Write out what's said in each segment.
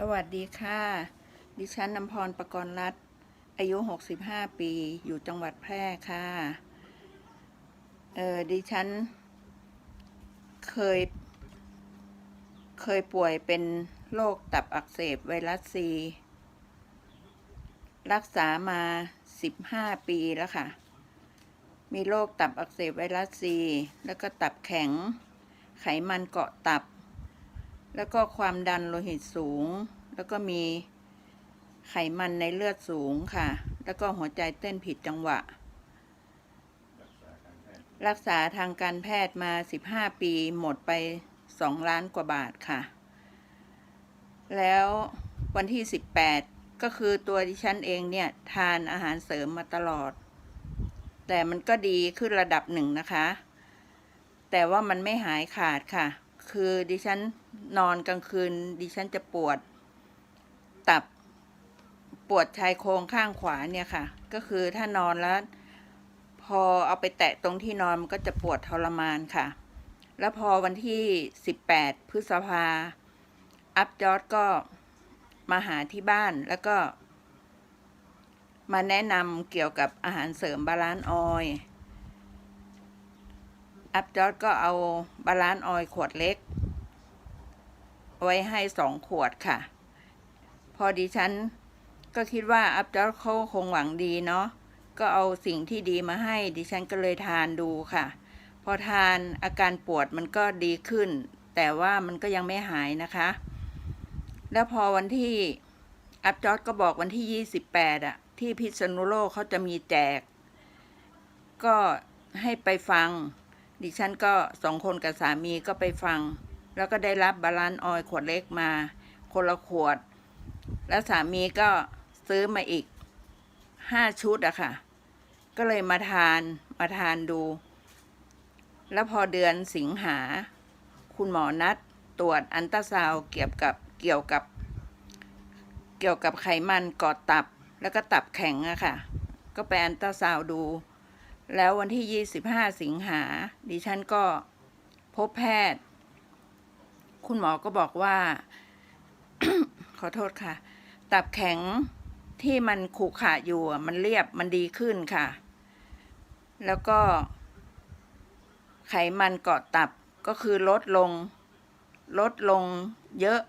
สวัสดีค่ะ ดิฉันนำพรประกรณ์รัตอายุ 65 ปี อยู่จังหวัดแพร่ค่ะ เออดิฉัน เคย เคยป่วยเป็นโรคตับอักเสบไวรัสซี รักษามา 15 ปีแล้วค่ะ มีโรคตับอักเสบไวรัสซี แล้วก็ตับแข็ง ไขมันเกาะตับ แล้วก็ความดันโลหิตสูง แล้วก็มีไขมันในเลือดสูงค่ะ แล้วก็หัวใจเต้นผิดจังหวะ รักษาทางการแพทย์มา 15 ปีหมดไป 2 ล้านกว่าบาทค่ะ แล้ววันที่ 18 ก็คือตัวดิฉันเองเนี่ยทานอาหารเสริมมาตลอด แต่มันก็ดีขึ้นระดับหนึ่งนะคะ แต่ว่ามันไม่หายขาดค่ะ คือดิฉันนอนกลางคืน ดิฉันจะปวดตับปวดชายโครงข้างขวาเนี่ยค่ะ ก็คือถ้านอนแล้ว พอเอาไปแตะตรงที่นอนมันก็จะปวดทรมานค่ะ แล้วพอวันที่ 18 พฤษภาอัพจอร์ดก็มาหาที่บ้านแล้วก็ มาแนะนำเกี่ยวกับอาหารเสริมบาลานซ์ออย อัพจอดก็เอาบาลานซ์ออยขวดเล็ก ไว้ให้สองขวดค่ะ พอดิฉันก็คิดว่าอัพจอดเขาคงหวังดีเนาะก็เอาสิ่งที่ดีมาให้ ดิฉันก็เลยทานดูค่ะ พอทานอาการปวดมันก็ดีขึ้น แต่ว่ามันก็ยังไม่หายนะคะ แล้วพอวันที่อัพจอดก็บอกวันที่ 28อะที่พิษณุโลกเขาจะมีแจก ก็ให้ไปฟัง ดิฉันก็สองคนกับสามีก็ไปฟัง แล้วก็ได้รับบาลานซ์ออยขวดเล็กมา คนละขวด แล้วสามีก็ซื้อมาอีกห้าชุดอะค่ะ ก็เลยมาทานมาทานดู แล้วพอเดือนสิงหา คุณหมอนัดตรวจอันตราซาวเกี่ยวกับเกี่ยวกับ เกี่ยวกับไขมันกาะตับแล้วก็ตับแข็งอะค่ะ ก็ไปอันตราซาวดู แล้ววันที่ 25 สิงหา ดิฉันก็พบแพทย์ คุณหมอก็บอกว่า ขอโทษค่ะ ตับแข็งที่มันขรุขระอยู่มันเรียบมันดีขึ้นค่ะ แล้วก็ ไขมันเกาะตับก็คือลดลง ลดลงเยอะ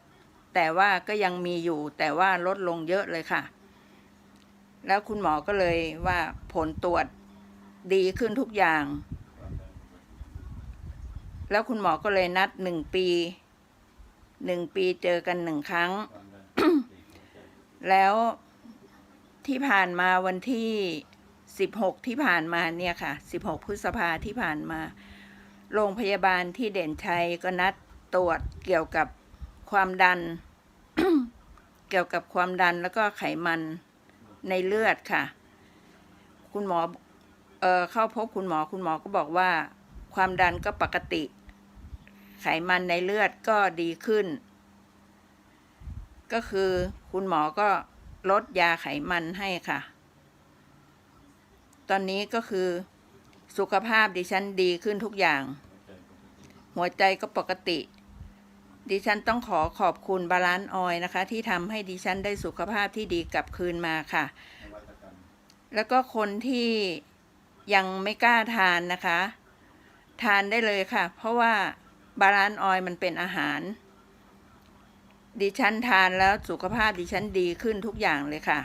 แต่ว่าก็ยังมีอยู่ แต่ว่าลดลงเยอะเลยค่ะ แล้วคุณหมอก็เลยว่าผลตรวจ ดีขึ้นทุกอย่าง แล้วคุณหมอก็เลยนัดหนึ่งปีหนึ่งปีเจอกันหนึ่งครั้ง แล้วที่ผ่านมาวันที่สิบหกที่ผ่านมาเนี่ยค่ะสิบหกพฤษภาที่ผ่านมา โรงพยาบาลที่เด่นชัยก็นัดตรวจเกี่ยวกับความดัน เกี่ยวกับความดันแล้วก็ไขมันในเลือดค่ะ คุณหมอ เข้าพบคุณหมอคุณหมอก็บอกว่า ความดันก็ปกติ ไขมันในเลือดก็ดีขึ้น ก็คือคุณหมอก็ลดยาไขมันให้ค่ะ ตอนนี้ก็คือสุขภาพดิฉันดีขึ้นทุกอย่าง หัวใจก็ปกติ ดิฉันต้องขอขอบคุณบาลานซ์ออยนะคะ ที่ทำให้ดิฉันได้สุขภาพที่ดีกลับคืนมาค่ะ แล้วก็คนที่ ยังไม่กล้าทานนะคะ ทานได้เลยค่ะ เพราะว่าบาลานซ์ออยมันเป็นอาหาร ดิฉันทานแล้วสุขภาพดิฉันดีขึ้นทุกอย่างเลยค่ะ